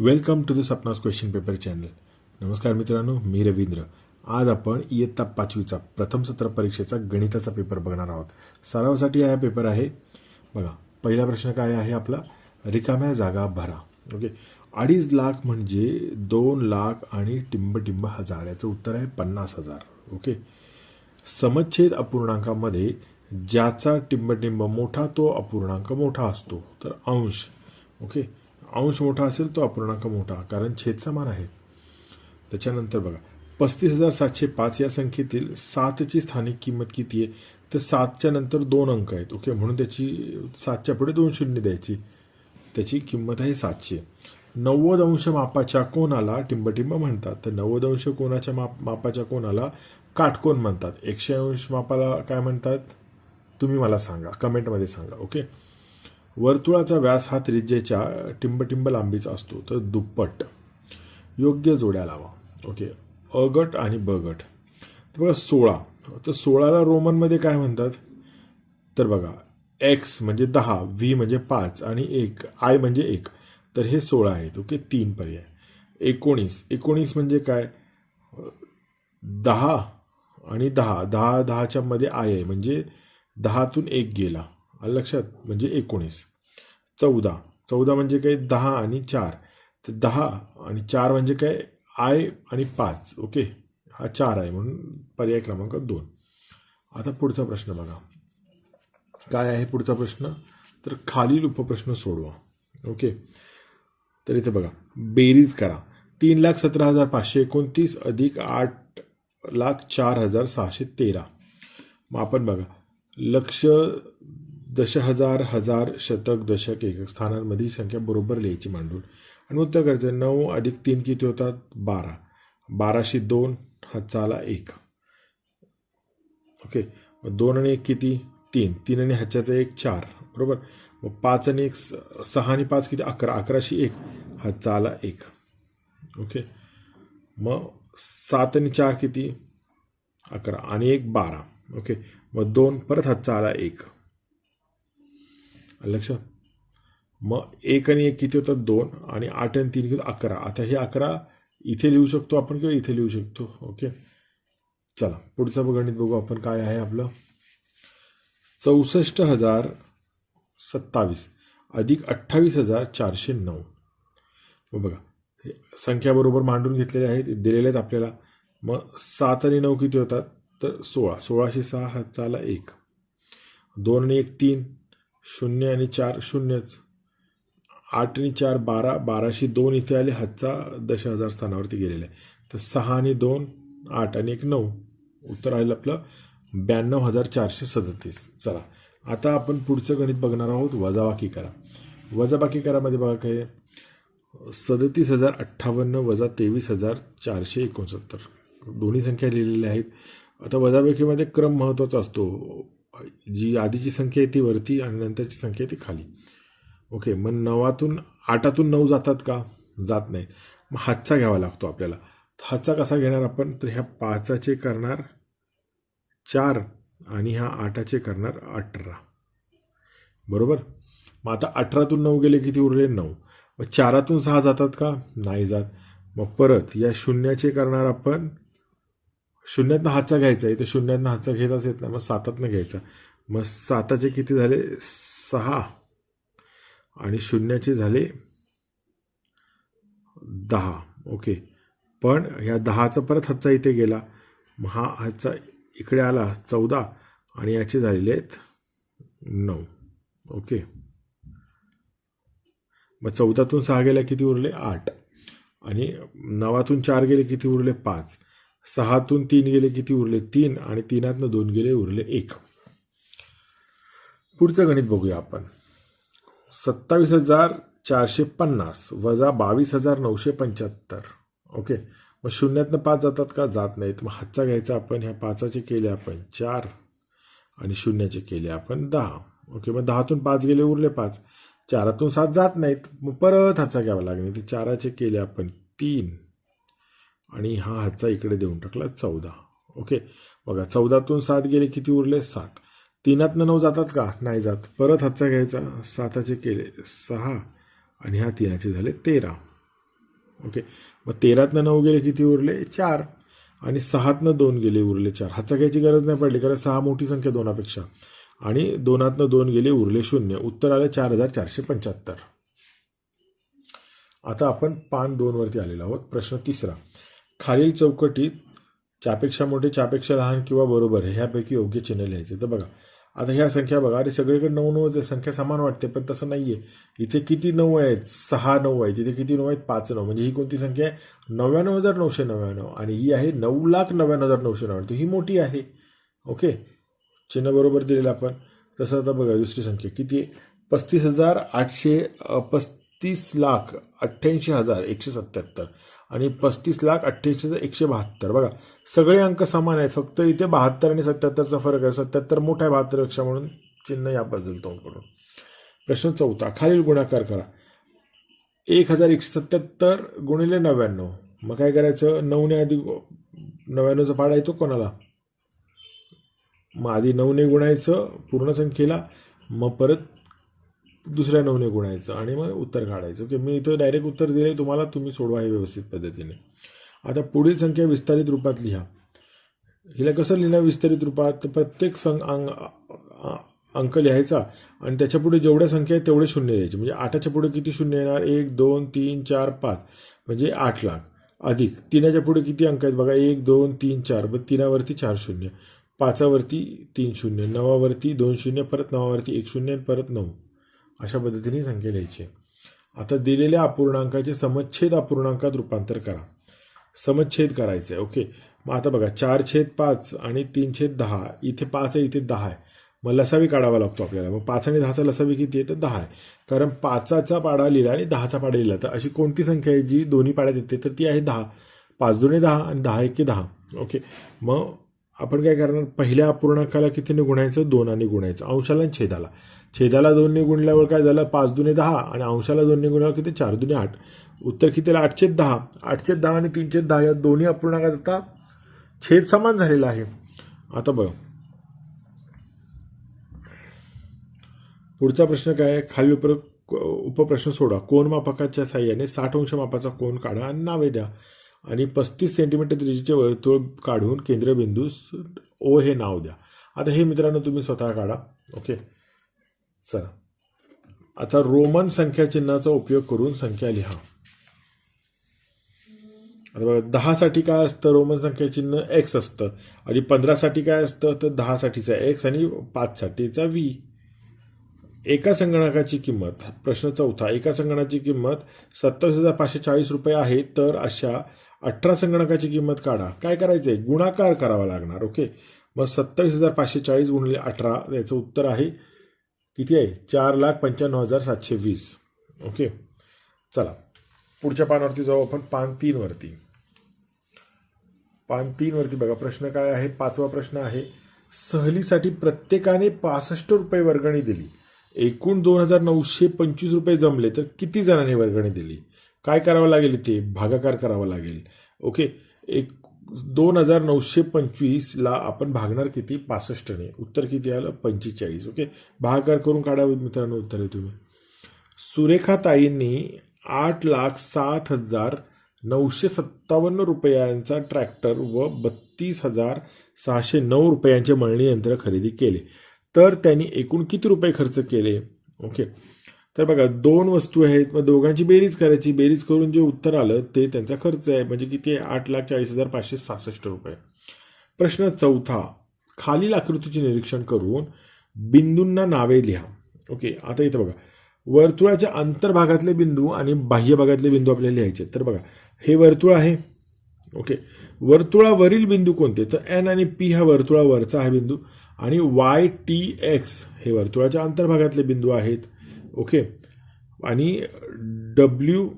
Welcome to the Sapna's question paper channel. नमस्कार मित्रांनो मी रवींद्र. आज आपण इयत्ता पाचवीचा प्रथम सत्र परीक्षेचा गणिताचा पेपर बघणार आहोत. सरावासाठी हा पेपर आहे. बघा पहिला प्रश्न काय आहे आपला? रिकाम्या जागा भरा. ओके? अडीच लाख म्हणजे दोन लाख आणि टिंब टिंब हजार. याचं उत्तर आहे पन्नास हजार. ओके? समच्छेद अपूर्णांकामध्ये ज्याचा टिंबटिंब मोठा तो अपूर्णांक मोठा असतो. तर अंश. ओके? अंश मोठा असेल तो अपूर्णांक मोठा कारण छेद समान आहे. त्याच्यानंतर बघा पस्तीस हजार सातशे पाच या संख्येतील सातची स्थानिक किंमत किती आहे? तर सातच्या नंतर दोन अंक आहेत ओके? म्हणून त्याची सातच्या पुढे दोन शून्य द्यायची. त्याची किंमत आहे सातशे. नव्वद अंश मापाच्या कोणाला टिंबटिंब म्हणतात. तर नव्वद अंश कोणाच्या माप मापाच्या कोणाला काटकोन म्हणतात. एकशे अंश मापाला काय म्हणतात? तुम्ही मला सांगा कमेंटमध्ये सांगा ओके? वर्तुळाचा व्यास हा त्रिज्येच्या टिंबटिंब लांबीचा असतो. तर दुप्पट. योग्य जोड्या लावा. ओके. अ गट आणि ब गट. तर बघा सोळा. तर सोळाला रोमनमध्ये काय म्हणतात? तर बघा एक्स म्हणजे दहा व्ही म्हणजे पाच आणि एक आय म्हणजे एक. तर हे सोळा आहेत. ओके तीन पर्याय. एकोणीस. एकोणीस म्हणजे काय? दहा आणि दहा. दहा दहाच्या मध्ये आय आहे. म्हणजे दहातून एक गेला. आलं लक्षात? म्हणजे एकोणीस. चौदा. चौदा म्हणजे काय? दहा आणि चार. तर दहा आणि चार म्हणजे काय? आय आणि पाच. ओके? हा चार आहे म्हणून पर्याय क्रमांक दोन. आता पुढचा प्रश्न बघा. काय आहे पुढचा प्रश्न? तर खालील उपप्रश्न सोडवा. ओके? तर इथे बघा. बेरीज करा. तीन लाख सतरा हजार पाचशे एकोणतीस अधिक आठ लाख चार हजार सहाशे तेरा. मग आपण बघा. लक्ष दश हजार हजार शतक दशक एकक स्थानांमधील संख्या बरोबर लिहायची मांडून. आणि उत्तर करायचं नऊ अधिक तीन किती होतात? बारा. बाराशे दोन हातचाला एक. ओके. मग दोन आणि एक किती? तीन. तीन आणि ह्याच्याचं एक चार. बरोबर? मग पाच आणि एक स- सहा आणि पाच किती? अकरा. अकराशे एक हातचाला एक. ओके. मग सात आणि चार किती? अकरा. आणि एक बारा. ओके. मग दोन परत हातचा आला एक. लक्षात? मग एक आणि एक किती होतात? दोन आणि आठ आणि तीन किती? अकरा. आता हे अकरा इथे लिहू शकतो आपण किंवा इथे लिहू शकतो? ओके. चला पुढचं गणित बघू आपण काय आहे आपलं. चौसष्ट हजार सत्तावीस अधिक अठ्ठावीस हजार चारशे नऊ. मग बघा हे संख्या बरोबर मांडून घेतलेले आहेत दिलेले आहेत आपल्याला. मग सात आणि नऊ किती होतात? तर सोळा. सोळाशे सहा हातचाला एक. दोन आणि एक तीन. शून्य आणि चार शून्यच. आठ आणि चार बारा बाराशे दोन इथे आले हातचा दश हजार स्थानावरती गेलेला. आहे तर सहा आणि दोन आठ आणि एक नऊ. उत्तर आलेलं आपलं ब्याण्णव हजार चारशे सदतीस. चला आता आपण पुढचं गणित बघणार आहोत वजाबाकी करा. वजाबाकी करामध्ये बघा काय सदतीस हजार अठ्ठावन्न वजा तेवीस हजार चारशे एकोणसत्तर. दोन्ही संख्या लिहिलेल्या आहेत. आता वजाबाकीमध्ये क्रम महत्त्वाचा असतो. जी आधीची संख्या आहे ती वरती आणि नंतरची संख्या आहे ती खाली. ओके मग नवातून आठातून नऊ जातात का? जात नाही मग हातचा घ्यावा लागतो आपल्याला. हातचा कसा घेणार आपण? तर ह्या पाचाचे करणार चार आणि ह्या आठाचे करणार अठरा. बरोबर? मग आता अठरातून नऊ गेले किती उरले? नऊ. मग चारातून सहा जातात का? नाही जात. मग परत या शून्याचे करणार आपण शून्यातनं हातचा घ्यायचा आहे तर शून्यातनं हातचा घेताच येत नाही मग सातातनं घ्यायचा. मग साताचे किती झाले? सहा. आणि शून्याचे झाले दहा. ओके. पण ह्या दहाचा परत हातचा इथे गेला. मग हा हातचा इकडे आला चौदा. आणि याचे झालेले आहेत नऊ. ओके. मग चौदातून सहा गेल्या किती उरले? आठ. आणि नवातून चार गेले किती उरले? पाच. सहातून तीन गेले किती उरले? तीन. आणि तीनातनं दोन गेले उरले एक. पुढचं गणित बघूया आपण. सत्तावीस हजार चारशे पन्नास वजा बावीस हजार नऊशे पंच्याहत्तर. ओके? मग शून्यातनं पाच जातात का? जात नाहीत. मग हातचा घ्यायचा आपण ह्या पाचाचे केले आपण चार. आणि शून्याचे केले आपण दहा. ओके? मग दहातून पाच गेले उरले पाच. चारातून सात जात नाहीत. मग परत हातचा घ्यावा लागेल. ते चाराचे केले आपण तीन. आणि हा हातचा इकडे देऊन टाकला चौदा. ओके? बघा चौदातून सात गेले किती उरले? सात. तीनातनं नऊ जातात का? नाही जात. परत हातचा घ्यायचा. साताचे केले सहा आणि हा तीनाचे झाले तेरा. ओके? मग तेरातनं नऊ गेले किती उरले? चार. आणि सहातनं दोन गेले उरले चार. हातचा घ्यायची गरज नाही पडली कारण सहा मोठी संख्या दोनापेक्षा. आणि दोनातनं दोन गेले उरले शून्य. उत्तर आलं चार हजार चारशे पंच्याहत्तर. आता आपण पान दोनवरती आलेलो आहोत. प्रश्न तिसरा. खालील चौकटीत चापेक्षा मोठे चापेक्षा लहान किंवा बरोबर आहे ह्यापैकी योग्य चिन्ह लिहायचे तर बघा आता ह्या संख्या बघा अरे सगळीकडे नऊ नऊच आहे संख्या समान वाटते पण तसं नाही आहे इथे किती नऊ आहेत? सहा नऊ आहेत. इथे किती नऊ आहेत? पाच नऊ. म्हणजे ही कोणती संख्या आहे? नव्याण्णव हजार नऊशे नव्याण्णव. आणि ही आहे नऊ लाख नव्याण्णव हजार नऊशे नव्याण्णव. ही मोठी आहे. ओके? चिन्ह बरोबर दिलेलं आपण. तसं आता बघा दुसरी संख्या किती आहे? पस्तीस हजार आठशे पस्तीस लाख अठ्ठ्याऐंशी हजार एकशे सत्याहत्तर आणि पस्तीस लाख अठ्ठ्याऐंशी एकशे बहात्तर. बघा सगळे अंक समान आहेत. फक्त इथे बहात्तर आणि सत्याहत्तरचा फरक आहे. सत्याहत्तर मोठा आहे बहात्तरपेक्षा म्हणून चिन्ह या बाजूला तोंड करून प्रश्न चौथा खालील गुणाकार करा. एक हजार एकशे सत्याहत्तर गुणिले नव्याण्णव. मग काय करायचं? नऊने आधी नव्याण्णवचा पाडा येतो कोणाला? मग आधी नऊने गुणायचं पूर्ण संख्येला मग परत दुसऱ्या नऊने गुणायचं आणि मग उत्तर काढायचं. ओके मी इथं डायरेक्ट उत्तर दिले तुम्हाला तुम्ही सोडवा हे व्यवस्थित पद्धतीने. आता पुढील संख्या विस्तारित रूपात लिहा. हिला कसं लिहिणं विस्तारित रूपात? प्रत्येक संघ अंग अंक लिहायचा आणि त्याच्या पुढे जेवढ्या संख्या आहेत तेवढे शून्य द्यायचे म्हणजे आठाच्या पुढे किती शून्य येणार? एक दोन तीन चार पाच. म्हणजे आठ लाख. अधिक. तिनाच्या पुढे किती अंक आहेत? बघा एक दोन तीन चार. मग तिनावरती चार शून्य. पाचावरती तीन शून्य. नवावरती दोन शून्य. परत नवावरती एक शून्य आणि परत नऊ. अशा पद्धतीने संख्या लिहायची आता दिलेल्या अपूर्णांकाचे समच्छेद अपूर्णांकात रूपांतर करा. समच्छेद करायचं आहे ओके? मग आता बघा चार छेद पाच आणि तीन छेद दहा इथे पाच आहे इथे दहा आहे. मग लसावी काढावा लागतो आपल्याला. मग पाच आणि दहाचा लसावी किती आहे? तर दहा आहे. कारण पाचाचा पाडा लिहिला आणि दहाचा पाडा लिहिला. तर अशी कोणती संख्या आहे जी दोन्ही पाड्यात येते? तर ती आहे दहा. पाच दोन्ही दहा आणि दहा एके दहा. ओके? मग आपण काय करणार? पहिल्या अपूर्णांकाला कितीने गुणायचं दोनाने गुणायचं. अंशाला आणि छेदाला. छेदाला दोनने गुणल्यावर काय झालं? पाच दुने दहा आणि अंशाला दोनने गुणल्यावर किती? चार दुने आठ. उत्तर कितीला? आठशे दहा. आठशे दहा आणि तीनशे दहा या दोन्ही अपूर्णांकात आता छेद समान झालेला आहे. आता बघ. पुढचा प्रश्न काय आहे? खाली उपर उपप्रश्न सोडा. कोण मापकाच्या साह्याने साठ अंश मापाचा कोण काढा आणि नावे द्या. आणि पस्तीस सेंटीमीटर त्रिजीचे वर्तुळ काढून केंद्रबिंदू ओ हे नाव द्या. आता हे मित्रांनो तुम्ही स्वतः काढा. ओके चला. आता रोमन संख्या चिन्हाचा उपयोग करून संख्या लिहा. आता बघा दहासाठी काय असतं? रोमन संख्या चिन्ह एक्स असतं. आणि पंधरासाठी काय असतं? तर दहासाठीचा एक्स आणि पाचसाठीचा व्ही एका संगणकाची किंमत प्रश्न चौथा एका संगणकाची किंमत सत्तावीस हजार पाचशे चाळीस रुपये आहे तर अशा अठरा संगणकाची किंमत काढा. काय करायचं आहे गुणाकार करावा लागणार ओके मग सत्तावीस हजार पाचशे चाळीस गुणले अठरा याचं उत्तर आहे किती आहे? चार लाख पंच्याण्णव हजार सातशे वीस ओके चला पुढच्या पानावरती जाऊ आपण पान तीनवरती पान तीनवरती बघा प्रश्न काय आहे? पाचवा प्रश्न आहे सहलीसाठी प्रत्येकाने पासष्ट रुपये वर्गणी दिली. एकूण दोन हजार नऊशे पंचवीस रुपये जमले तर किती जणांनी वर्गणी दिली? काय करावं लागेल इथे? भागाकार करावा लागेल. ओके एक दोन हजार नऊशे पंचवीसला आपण भागणार किती? पासष्टने. उत्तर किती आलं? पंचेचाळीस. ओके भागाकार करून काढावं मित्रांनो उत्तर आहे तुम्ही सुरेखाताईंनी आठ लाख सात हजार नऊशे सत्तावन्न रुपयांचा ट्रॅक्टर व बत्तीस हजार सहाशे नऊ रुपयांचे मळणी यंत्र खरेदी केले. तर त्यांनी एकूण किती रुपये खर्च केले? ओके तर बघा दोन वस्तू आहेत. मग दोघांची बेरीज करायची. बेरीज करून जे उत्तर आलं ते त्यांचा खर्च आहे. म्हणजे किती आहे? आठ लाख चाळीस हजार पाचशे सहासष्ट रुपये. प्रश्न चौथा खालील आकृतीचे निरीक्षण करून बिंदूंना नावे लिहा. ओके आता इथं बघा. वर्तुळाच्या अंतर्भागातले बिंदू आणि बाह्य भागातले बिंदू आपल्याला लिहायचे तर बघा हे वर्तुळ आहे. ओके वर्तुळावरील बिंदू कोणते? तर एन आणि पी हा वर्तुळावरचा हा बिंदू आणि वाय टी एक्स हे वर्तुळाच्या अंतर्भागातले बिंदू आहेत. ओके. आणि डब्ल्यू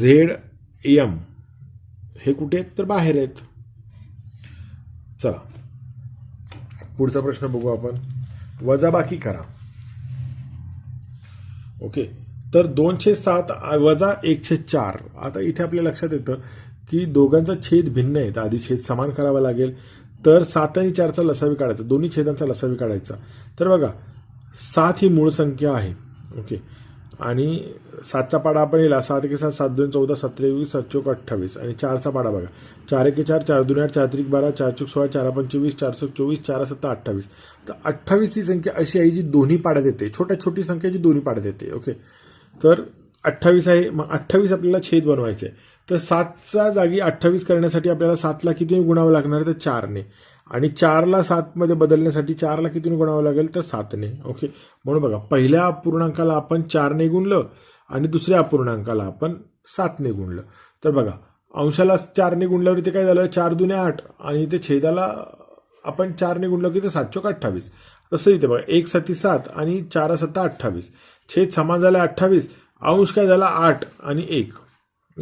झेड एम हे कुठे आहेत? तर बाहेर आहेत. चला. पुढचा प्रश्न बघू आपण. वजाबाकी करा. ओके. तर दोनशे सात वजा एकशे चार. आता इथे आपल्या लक्षात येतं की दोघांचा छेद भिन्न आहे आधी छेद समान करावा लागेल. तर सात आणि चारचा लसावी काढायचा. दोन्ही छेदांचा लसावी काढायचा. तर बघा सात ही मूळ संख्या आहे. ओके आणि सातचा पाडा आपण लिहिला सात एके सात सात दोन चौदा सतरा वीस सात चौक अठ्ठावीस. आणि चारचा पाडा बघा. चार एके चार चार दोन आठ चार त्रिक बारा चार चौक सोळा चार पंचवीस चार सक चोवीस चार सत्ता अठ्ठावीस. तर अठ्ठावीस ही संख्या अशी आहे जी दोन्ही पाड्यात येते छोट्या छोटी संख्या जी दोन्ही पाड्यात येते ओके तर अठ्ठावीस आहे मग अठ्ठावीस आपल्याला छेद बनवायचे आहे. तर सातच्या जागी अठ्ठावीस करण्यासाठी आपल्याला सातला किती गुणावं लागणार? तर चारने. आणि चारला सातमध्ये बदलण्यासाठी चारला किती गुणावं लागेल? तर सातने. ओके म्हणून बघा पहिल्या अपूर्णांकाला आपण चारने गुणलं आणि दुसऱ्या अपूर्णांकाला आपण सातने गुणलं. तर बघा अंशाला चारने गुणल्यावर इथे काय झालं? चार दुने आठ. आणि इथे छेदाला आपण चारने गुणलं की ते सात चोक अठ्ठावीस. तसं इथे बघा एक सती सात आणि चार सत्ता अठ्ठावीस. छेद समान झाला अठ्ठावीस. अंश काय झाला? आठ आणि एक.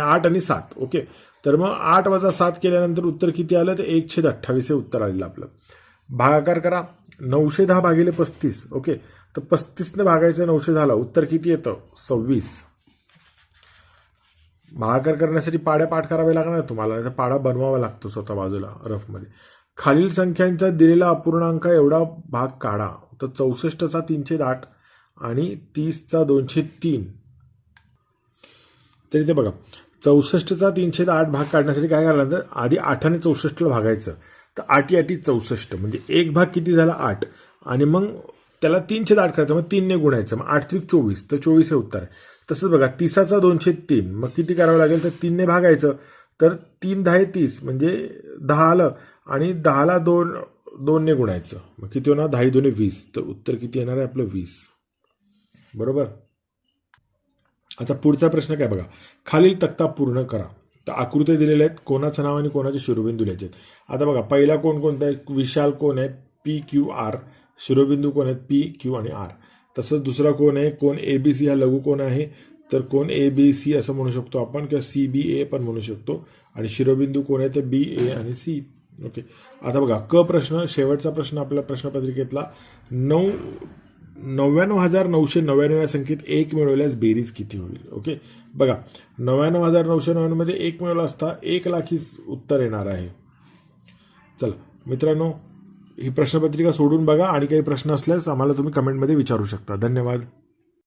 आठ आणि सात. ओके तर मग आठ वजा सात केल्यानंतर उत्तर किती आलं? तर एक छेद अठ्ठावीस हे उत्तर आलेलं आपलं. भागाकार करा. नऊशे दहा भागिले पस्तीस. ओके. तर पस्तीसने भागायचं नऊशे दहाला. उत्तर किती येतं? सव्वीस. भागाकार करण्यासाठी पाड्या पाठ करावे लागणार तुम्हाला. नाही तर पाडा बनवावा लागतो स्वतः बाजूला रफमध्ये. खालील संख्यांचा दिलेला अपूर्णांक एवढा भाग काढा. तर चौसष्टचा तीनशे आठ आणि तीसचा दोनशे तीन. तर इथे बघा. चौसष्टचा तीनशे आठ भाग काढण्यासाठी काय करायला तर आधी आठाने चौसष्टला भागायचं. तर आठी आठी चौसष्ट. म्हणजे एक भाग किती झाला? आठ. आणि मग त्याला तीनशे आठ करायचं. मग तीनने गुणायचं. मग आठ त्रिक चोवीस. तर चोवीस हे उत्तर आहे. तसंच बघा तिसाचा दोनशे तीन. मग किती करावं लागेल? तर तीनने भागायचं. तर तीन दहा तीस. म्हणजे दहा आलं आणि दहाला दोन दोनने गुणायचं. मग किती होणार? दहा दोन्ही वीस. तर उत्तर किती येणार आहे? आपलं वीस. बरोबर? आता पुढचा प्रश्न काय बघा? खालील तक्ता पूर्ण करा. तर आकृती दिलेल्या आहेत. कोणाचं नाव आणि कोणाचे शिरोबिंदू लिहायचे आहेत. आता बघा पहिला कोण कोणता आहे? विशाल कोण आहे? P Q R. शिरोबिंदू कोण आहेत? पी क्यू आणि आर. तसंच दुसरा कोण आहे? कोण ए बी सी हा लघु कोण आहे? तर कोण ए बी सी असं म्हणू शकतो आपण किंवा सी बी ए पण म्हणू शकतो. आणि शिरोबिंदू कोण आहे? तर बी ए आणि सी. ओके. आता बघा क प्रश्न शेवटचा प्रश्न आपल्या प्रश्नपत्रिकेतला. नऊ नव्याण्णव हजार नऊशे नव्याण्णव या संख्येत एक मिळवल्यास बेरीज किती होईल? ओके बघा नव्याण्णव हजार नऊशे नव्याण्णवमध्ये एक मिळवला असता एक लाख ही उत्तर येणार आहे. चला मित्रांनो ही प्रश्नपत्रिका सोडून बघा. आणि काही प्रश्न असल्यास आम्हाला तुम्ही कमेंटमध्ये विचारू शकता. धन्यवाद.